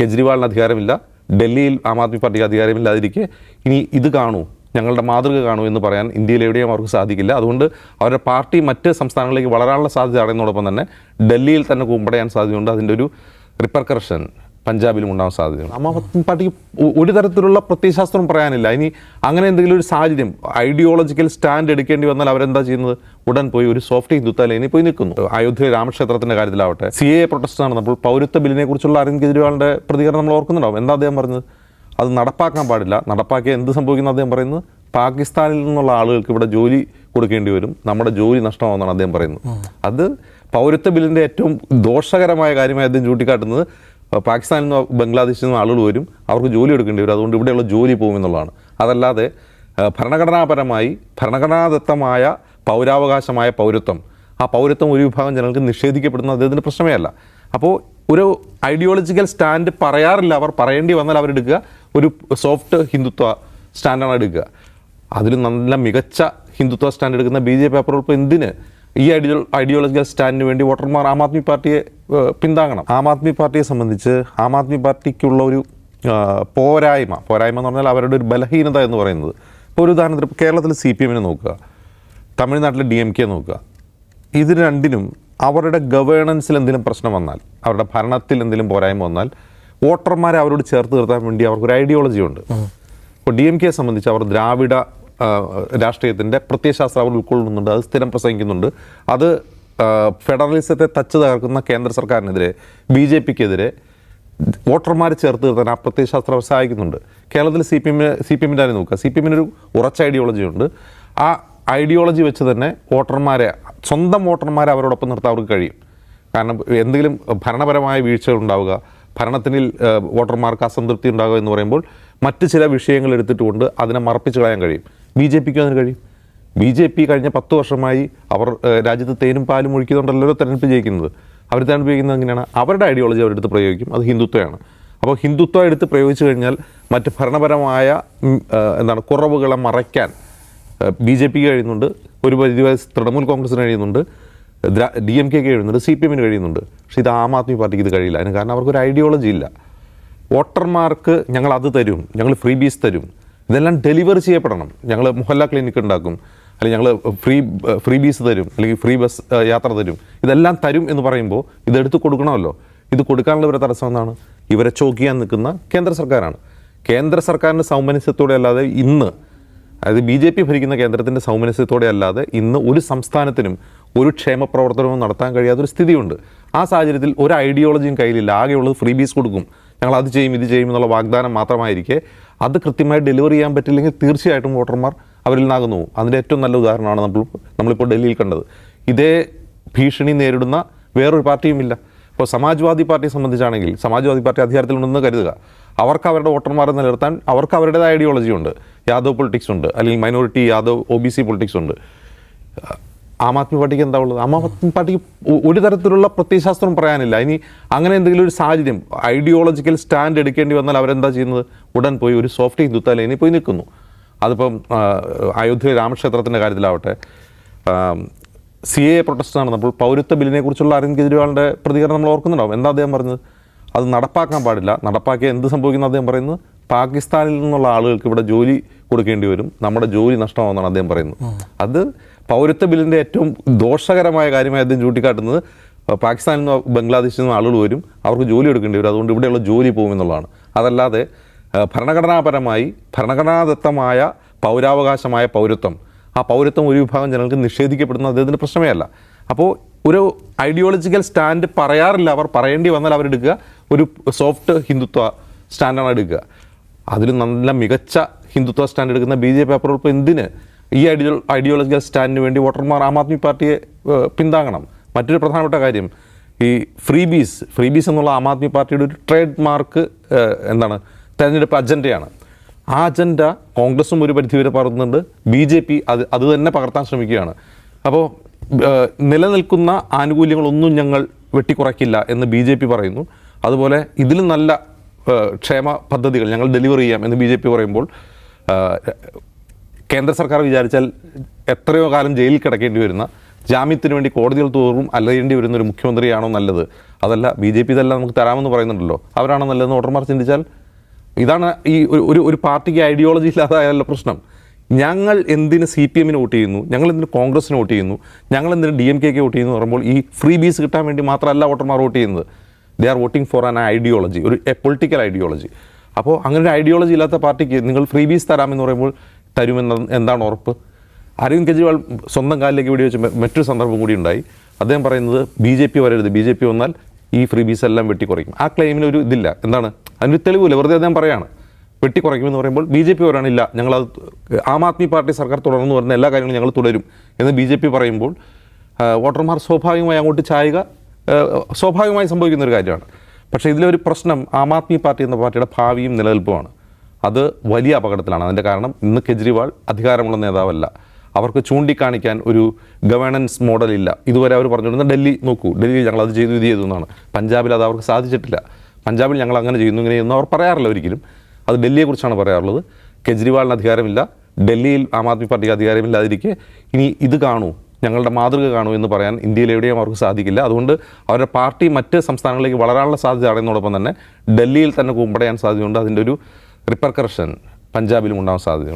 കെജ്രിവാളിന് അധികാരമില്ല ഡൽഹിയിൽ ആം ആദ്മി പാർട്ടിക്ക് അധികാരമില്ലാതിരിക്കെ ഇനി ഇത് കാണൂ ഞങ്ങളുടെ മാതൃക കാണൂ എന്ന് പറയാൻ ഇന്ത്യയിൽ എവിടെയും അവർക്ക് സാധിക്കില്ല. അതുകൊണ്ട് അവരുടെ പാർട്ടി മറ്റ് സംസ്ഥാനങ്ങളിലേക്ക് വളരാനുള്ള സാധ്യത അടയുന്നതോടൊപ്പം തന്നെ ഡൽഹിയിൽ തന്നെ കൂമ്പടയാൻ സാധ്യതയുണ്ട്. അതിന്റെ ഒരു റിപ്പർക്കർഷൻ പഞ്ചാബിലും ഉണ്ടാകാൻ സാധ്യതയുണ്ട്. ആം ആദ്മി പാർട്ടിക്ക് ഒരു തരത്തിലുള്ള പ്രത്യയശാസ്ത്രം പറയാനില്ല. ഇനി അങ്ങനെ എന്തെങ്കിലും ഒരു സാഹചര്യം ഐഡിയോളജിക്കൽ സ്റ്റാൻഡ് എടുക്കേണ്ടി വന്നാൽ അവരെന്താ ചെയ്യുന്നത്? ഉടൻ പോയി ഒരു സോഫ്റ്റ് ഹിന്ദുത്വ ലൈനിൽ പോയി നിൽക്കുന്നു. അയോധ്യ രാമക്ഷേത്രത്തിന്റെ കാര്യത്തിലാവട്ടെ സി എ പ്രൊട്ടസ്റ്റ് നടന്നപ്പോൾ പൗരത്വ ബില്ലിനെ കുറിച്ചുള്ള അരവിന്ദ് കെജ്രിവാളിന്റെ പ്രതികരണം നമ്മൾ ഓർക്കുന്നുണ്ടാവും. എന്താ അദ്ദേഹം പറഞ്ഞത്? അത് നടപ്പാക്കാൻ പാടില്ല. നടപ്പാക്കിയ എന്ത് സംഭവിക്കുന്ന അദ്ദേഹം പറയുന്നത്? പാകിസ്ഥാനിൽ നിന്നുള്ള ആളുകൾക്ക് ഇവിടെ ജോലി കൊടുക്കേണ്ടി വരും. നമ്മുടെ ജോലി നഷ്ടമാവുന്നതാണ് അദ്ദേഹം പറയുന്നത്. അത് പൗരത്വ ബില്ലിന്റെ ഏറ്റവും ദോഷകരമായ കാര്യമായി അദ്ദേഹം ചൂണ്ടിക്കാട്ടുന്നത് പാകിസ്ഥാനിൽ നിന്നോ ബംഗ്ലാദേശിൽ നിന്നോ ആളുകൾ വരും അവർക്ക് ജോലി എടുക്കേണ്ടി വരും. അതുകൊണ്ട് ഇവിടെയുള്ള ജോലി പോകും എന്നുള്ളതാണ്. അതല്ലാതെ ഭരണഘടനാപരമായി ഭരണഘടനാദത്തമായ പൗരാവകാശമായ പൗരത്വം ആ പൗരത്വം ഒരു വിഭാഗം ജനങ്ങൾക്ക് നിഷേധിക്കപ്പെടുന്ന അദ്ദേഹത്തിന്റെ പ്രശ്നമേ അല്ല അപ്പോൾ ഒരു ഐഡിയോളജിക്കൽ സ്റ്റാൻഡ് പറയാറില്ല. അവർ പറയേണ്ടി വന്നാൽ അവരെടുക്കുക. ഒരു സോഫ്റ്റ് ഹിന്ദുത്വ സ്റ്റാൻഡാണ് എടുക്കുക. അതിൽ നല്ല മികച്ച ഹിന്ദുത്വ സ്റ്റാൻഡ് എടുക്കുന്ന ബി ജെ പി അപ്പുറം ഇപ്പോൾ എന്തിന് ഈ ഐഡിയോ ഐഡിയോളജിക്കൽ സ്റ്റാൻഡിന് വേണ്ടി വോട്ടർമാർ ആം ആദ്മി പാർട്ടിയെ പിന്താങ്ങണം. ആം ആദ്മി പാർട്ടിയെ സംബന്ധിച്ച് ആം ആദ്മി പാർട്ടിക്കുള്ള ഒരു പോരായ്മ പോരായ്മ എന്ന് പറഞ്ഞാൽ അവരുടെ ഒരു ബലഹീനത എന്ന് പറയുന്നത്. ഇപ്പോൾ ഒരു ഉദാഹരണത്തിന് കേരളത്തിൽ സി പി എമ്മിനെ നോക്കുക. തമിഴ്നാട്ടിൽ ഡി എം കെ നോക്കുക. ഇത് രണ്ടിനും അവരുടെ ഗവേണൻസിൽ എന്തെങ്കിലും പ്രശ്നം വന്നാൽ അവരുടെ ഭരണത്തിൽ എന്തെങ്കിലും പോരായ്മ വന്നാൽ വോട്ടർമാരെ അവരോട് ചേർത്ത് നിർത്താൻ വേണ്ടി അവർക്കൊരു ഐഡിയോളജി ഉണ്ട്. ഇപ്പോൾ ഡി എം കെയെ സംബന്ധിച്ച് അവർ ദ്രാവിഡ രാഷ്ട്രീയത്തിന്റെ പ്രത്യയശാസ്ത്രം അവർ ഉൾക്കൊള്ളുന്നുണ്ട് അത് സ്ഥിരം പ്രസംഗിക്കുന്നുണ്ട്. അത് ഫെഡറലിസത്തെ തച്ച് തകർക്കുന്ന കേന്ദ്ര സർക്കാരിനെതിരെ ബി ജെ പിക്കെതിരെ വോട്ടർമാർ ചേർത്ത് നിർത്താൻ ആ പ്രത്യയശാസ്ത്രം സഹായിക്കുന്നുണ്ട്. കേരളത്തിൽ സി പി എമ്മിന് സി പി എമ്മിന്റെ കാര്യം നോക്കുക. സി പി എമ്മിനൊരു ഉറച്ച ഐഡിയോളജി ഉണ്ട്. ആ ഐഡിയോളജി വെച്ച് തന്നെ വോട്ടർമാരെ സ്വന്തം വോട്ടർമാരെ അവരോടൊപ്പം നിർത്താൻ അവർക്ക് കഴിയും. കാരണം എന്തെങ്കിലും ഭരണപരമായ വീഴ്ചകൾ ഉണ്ടാവുക ഭരണത്തിൽ വോട്ടർമാർക്ക് അസംതൃപ്തി ഉണ്ടാകുക എന്ന് പറയുമ്പോൾ മറ്റ് ചില വിഷയങ്ങൾ എടുത്തിട്ടുകൊണ്ട് അതിനെ മറപ്പിച്ച് കളയാൻ കഴിയും. ബി ജെ പിക്ക് അതിന് കഴിയും. ബി ജെ പി കഴിഞ്ഞ പത്ത് വർഷമായി അവർ രാജ്യത്ത് തേനും പാലും ഒഴിക്കുന്നുണ്ടല്ലോ തെരഞ്ഞെടുപ്പ് ജയിക്കുന്നത്. അവർ തെരഞ്ഞെടുപ്പ് ജയിക്കുന്നത് എങ്ങനെയാണ്? അവരുടെ ഐഡിയോളജി അവരെടുത്ത് പ്രയോഗിക്കും. അത് ഹിന്ദുത്വമാണ് അപ്പോൾ ഹിന്ദുത്വം എടുത്ത് പ്രയോഗിച്ചു കഴിഞ്ഞാൽ മറ്റ് ഭരണപരമായ എന്താണ് കുറവുകളെ മറയ്ക്കാൻ ബി ജെ പിക്ക് കഴിയുന്നുണ്ട്. ഒരു പരിധിവരെ തൃണമൂൽ കോൺഗ്രസിന് കഴിയുന്നുണ്ട്. ഡി എം കെക്ക് കഴിയുന്നുണ്ട്. സി പി എമ്മിന് കഴിയുന്നുണ്ട്. പക്ഷേ ഇത് ആം ആദ്മി പാർട്ടിക്ക് ഇത് കഴിയില്ല. അതിന് കാരണം അവർക്കൊരു ഐഡിയോളജി ഇല്ല. വോട്ടർമാർക്ക് ഞങ്ങൾ അത് തരും. ഞങ്ങൾ ഫ്രീ ബീസ് തരും. ഇതെല്ലാം ഡെലിവർ ചെയ്യപ്പെടണം. ഞങ്ങൾ മുഹല്ല ക്ലിനിക്ക് ഉണ്ടാക്കും. അല്ലെങ്കിൽ ഞങ്ങൾ ഫ്രീ ഫ്രീ ബീസ് തരും അല്ലെങ്കിൽ ഫ്രീ ബസ് യാത്ര തരും. ഇതെല്ലാം തരും എന്ന് പറയുമ്പോൾ ഇതെടുത്ത് കൊടുക്കണമല്ലോ. ഇത് കൊടുക്കാനുള്ള ഒരു തടസ്സം എന്താണ്? ഇവരെ ചോക്കിയാൻ നിൽക്കുന്ന കേന്ദ്ര സർക്കാരാണ്. കേന്ദ്ര സർക്കാരിന്റെ സൗമനസ്യത്തോടെ അല്ലാതെ ഇന്ന് അതായത് ബി ജെ പി ഭരിക്കുന്ന കേന്ദ്രത്തിന്റെ സൗമനസ്യത്തോടെ അല്ലാതെ ഇന്ന് ഒരു സംസ്ഥാനത്തിനും ഒരു ക്ഷേമ പ്രവർത്തനവും നടത്താൻ കഴിയാത്തൊരു സ്ഥിതിയുണ്ട്. ആ സാഹചര്യത്തിൽ ഒരു ഐഡിയോളജിയും കയ്യിലില്ല. ആകെയുള്ളത് ഫ്രീ ബീസ് കൊടുക്കും. ഞങ്ങൾ അത് ചെയ്യും ഇത് ചെയ്യും എന്നുള്ള വാഗ്ദാനം മാത്രമായിരിക്കെ അത് കൃത്യമായി ഡെലിവറി ചെയ്യാൻ പറ്റില്ലെങ്കിൽ തീർച്ചയായിട്ടും വോട്ടർമാർ അവരിൽ നിന്നാകുന്നു. അതിന്റെ ഏറ്റവും നല്ല ഉദാഹരണമാണ് നമ്മൾ നമ്മളിപ്പോൾ ഡൽഹിയിൽ കണ്ടത്. ഇതേ ഭീഷണി നേരിടുന്ന വേറൊരു പാർട്ടിയുമില്ല. ഇപ്പോൾ സമാജ്വാദി പാർട്ടിയെ സംബന്ധിച്ചാണെങ്കിൽ സമാജ്വാദി പാർട്ടി അധികാരത്തിലുണ്ടെന്ന് കരുതുക. അവർക്ക് അവരുടെ വോട്ടർമാരെ നിലനിർത്താൻ അവർക്ക് അവരുടേതായ ഐഡിയോളജി ഉണ്ട്. യാദവ് പൊളിറ്റിക്സ് ഉണ്ട്. അല്ലെങ്കിൽ minority Yadav O B C politics ഉണ്ട്. ആം ആദ്മി പാർട്ടിക്ക് എന്താ ഉള്ളത്? ആം ആദ്മി പാർട്ടിക്ക് ഒരു തരത്തിലുള്ള പ്രത്യയശാസ്ത്രം പറയാനില്ല. ഇനി അങ്ങനെ എന്തെങ്കിലും ഒരു സാഹചര്യം ഐഡിയോളജിക്കൽ സ്റ്റാൻഡ് എടുക്കേണ്ടി വന്നാൽ അവരെന്താ ചെയ്യുന്നത്? ഉടൻ പോയി ഒരു സോഫ്റ്റ് ഹിന്ദുത്വ ലൈനിൽ പോയി നിൽക്കുന്നു. അതിപ്പം അയോധ്യ രാമക്ഷേത്രത്തിന്റെ കാര്യത്തിലാവട്ടെ സി എ പ്രൊട്ടസ്റ്റ് നമ്മൾ പൗരത്വ ബില്ലിനെ കുറിച്ചുള്ള അരവിന്ദ് കെജ്രിവാളിന്റെ പ്രതികരണം നമ്മൾ ഓർക്കുന്നുണ്ടാവും. എന്താ അദ്ദേഹം പറഞ്ഞത്? അത് നടപ്പാക്കാൻ പാടില്ല. നടപ്പാക്കിയ എന്ത് സംഭവിക്കുന്ന അദ്ദേഹം പറയുന്നത്? പാകിസ്ഥാനിൽ നിന്നുള്ള ആളുകൾക്ക് ഇവിടെ ജോലി കൊടുക്കേണ്ടി വരും. നമ്മുടെ ജോലി നഷ്ടമാവുമെന്നാണ് അദ്ദേഹം പറയുന്നത്. അത് പൗരത്വ ബില്ലിന്റെ ഏറ്റവും ദോഷകരമായ കാര്യമായി അദ്ദേഹം ചൂണ്ടിക്കാട്ടുന്നത് പാകിസ്ഥാനിൽ നിന്നോ ബംഗ്ലാദേശിൽ നിന്നോ ആളുകൾ വരും. അവർക്ക് ജോലി എടുക്കേണ്ടി വരും. അതുകൊണ്ട് ഇവിടെയുള്ള ജോലി പോകുമെന്നുള്ളതാണ്. അതല്ലാതെ ഭരണഘടനാപരമായി ഭരണഘടനാദത്തമായ പൗരാവകാശമായ പൗരത്വം. ആ പൗരത്വം ഒരു വിഭാഗം ജനങ്ങൾക്ക് നിഷേധിക്കപ്പെടുന്നത് അദ്ദേഹത്തിന്റെ പ്രശ്നമേ അല്ല. അപ്പോൾ ഒരു ഐഡിയോളജിക്കൽ സ്റ്റാൻഡ് പറയാറില്ല. അവർ പറയേണ്ടി വന്നാൽ അവരെടുക്കുക ഒരു സോഫ്റ്റ് ഹിന്ദുത്വ സ്റ്റാൻഡാണ് എടുക്കുക. അതിൽ നല്ല മികച്ച ഹിന്ദുത്വ സ്റ്റാൻഡ് എടുക്കുന്ന ബി ജെ പി അപ്പോൾ ഇപ്പോൾ എന്തിന് ഈ ഐഡിയോ ഐഡിയോളജിക്കൽ സ്റ്റാൻഡിന് വേണ്ടി വോട്ടർമാർ ആം ആദ്മി പാർട്ടിയെ പിന്താങ്ങണം? മറ്റൊരു പ്രധാനപ്പെട്ട കാര്യം ഈ ഫ്രീ ബീസ് ഫ്രീ ബീസ് എന്നുള്ള ആം ആദ്മി പാർട്ടിയുടെ ഒരു ട്രേഡ് മാർക്ക് എന്താണ് തെരഞ്ഞെടുപ്പ് അജണ്ടയാണ്. ആ അജണ്ട കോൺഗ്രസും ഒരു പരിധിവരെ പകർത്തുന്നുണ്ട്. ബി ജെ പി അത് അത് തന്നെ പകർത്താൻ ശ്രമിക്കുകയാണ്. അപ്പോൾ നിലനിൽക്കുന്ന ആനുകൂല്യങ്ങളൊന്നും ഞങ്ങൾ വെട്ടിക്കുറയ്ക്കില്ല എന്ന് ബി ജെ പി പറയുന്നു. അതുപോലെ ഇതിലും നല്ല ക്ഷേമ പദ്ധതികൾ ഞങ്ങൾ ഡെലിവർ ചെയ്യാം എന്ന് ബി ജെ പി പറയുമ്പോൾ കേന്ദ്ര സർക്കാർ വിചാരിച്ചാൽ എത്രയോ കാലം ജയിലിൽ കിടക്കേണ്ടി വരുന്ന ജാമ്യത്തിന് വേണ്ടി കോടതികൾ തോറും അലയേണ്ടി വരുന്ന ഒരു മുഖ്യമന്ത്രിയാണോ നല്ലത്? അതല്ല ബി ജെ പി ഇതെല്ലാം നമുക്ക് തരാമെന്ന് പറയുന്നുണ്ടല്ലോ. അവരാണോ നല്ലതെന്ന് വോട്ടർമാർ ചിന്തിച്ചാൽ ഇതാണ് ഈ ഒരു- ഒരു പാർട്ടിക്ക് ഐഡിയോളജി ഇല്ലാതായാലുള്ള പ്രശ്നം. ഞങ്ങൾ എന്തിന് സി പി എമ്മിന് വോട്ട് ചെയ്യുന്നു? ഞങ്ങൾ എന്തിന് കോൺഗ്രസിന് വോട്ട് ചെയ്യുന്നു? ഞങ്ങൾ എന്തിന് ഡി എം കെക്ക് വോട്ട് ചെയ്യുന്നു എന്ന് പറയുമ്പോൾ ഈ ഫ്രീ ബീസ് കിട്ടാൻ വേണ്ടി മാത്രമല്ല വോട്ടർമാർ വോട്ട് ചെയ്യുന്നത്. They are voting for an ideology ഒരു എ പൊളിറ്റിക്കൽ ഐഡിയോളജി അപ്പോൾ അങ്ങനെ ഒരു ഐഡിയോളജി ഇല്ലാത്ത പാർട്ടിക്ക് നിങ്ങൾ ഫ്രീ ബീസ് തരാമെന്ന് പറയുമ്പോൾ തരുമെന്ന് എന്താണ് ഉറപ്പ്? അരവിന്ദ് കെജ്രിവാൾ സ്വന്തം കാലിലേക്ക് വെടിവെച്ച് മറ്റൊരു സന്ദർഭം കൂടി ഉണ്ടായി. അദ്ദേഹം പറയുന്നത് ബി ജെ പി വരരുത്. ബി ജെ പി വന്നാൽ ഈ ഫ്രീ ബീസ് എല്ലാം വെട്ടിക്കുറയ്ക്കും. ആ ക്ലെയിമിന് ഒരു ഇതില്ല. എന്താണ്? അതിനൊരു തെളിവില്ല. വെറുതെ അദ്ദേഹം പറയാണ്. വെട്ടിക്കുറയ്ക്കുമെന്ന് പറയുമ്പോൾ ബി ജെ പി പറയാനില്ല ഞങ്ങളത് ആം ആദ്മി പാർട്ടി സർക്കാർ തുടർന്ന് വരുന്ന എല്ലാ കാര്യങ്ങളും ഞങ്ങൾ തുടരും എന്ന് ബി ജെ പി പറയുമ്പോൾ വോട്ടർമാർ സ്വാഭാവികമായി അങ്ങോട്ട് ചായുക സ്വാഭാവികമായി സംഭവിക്കുന്ന ഒരു കാര്യമാണ്. പക്ഷേ ഇതിലൊരു പ്രശ്നം ആം ആദ്മി പാർട്ടി എന്ന പാർട്ടിയുടെ ഭാവിയും നിലനിൽപ്പുമാണ്. അത് വലിയ അപകടത്തിലാണ്. അതിന്റെ കാരണം ഇന്ന് കെജ്രിവാൾ അധികാരമുള്ള നേതാവല്ല. അവർക്ക് ചൂണ്ടിക്കാണിക്കാൻ ഒരു ഗവേണൻസ് മോഡലില്ല ഇതുവരെ അവർ പറഞ്ഞുകൊണ്ടിരുന്ന ഡൽഹി നോക്കൂ. ഡൽഹി ഞങ്ങൾ അത് ചെയ്തു ഇത് ചെയ്തു എന്നാണ്. പഞ്ചാബിൽ അത് അവർക്ക് സാധിച്ചിട്ടില്ല. പഞ്ചാബിൽ ഞങ്ങൾ അങ്ങനെ ചെയ്യുന്നു ഇങ്ങനെ ചെയ്യുന്നു അവർ പറയാറില്ല ഒരിക്കലും. അത് ഡൽഹിയെക്കുറിച്ചാണ് പറയാറുള്ളത്. കെജ്രിവാളിന് അധികാരമില്ല. ഡൽഹിയിൽ ആം ആദ്മി പാർട്ടിക്ക് അധികാരമില്ലാതിരിക്കെ ഇനി ഇത് കാണൂ ഞങ്ങളുടെ മാതൃക കാണൂ എന്ന് പറയാൻ ഇന്ത്യയിൽ എവിടെയും അവർക്ക് സാധിക്കില്ല. അതുകൊണ്ട് അവരുടെ പാർട്ടി മറ്റ് സംസ്ഥാനങ്ങളിലേക്ക് വളരാനുള്ള സാധ്യത അടയുന്നതോടൊപ്പം തന്നെ ഡൽഹിയിൽ തന്നെ കൂമ്പടയാൻ സാധ്യതയുണ്ട്. അതിന്റെ ഒരു റിപ്പർക്കർഷൻ പഞ്ചാബിലും ഉണ്ടാകാൻ സാധ്യതയുണ്ട്.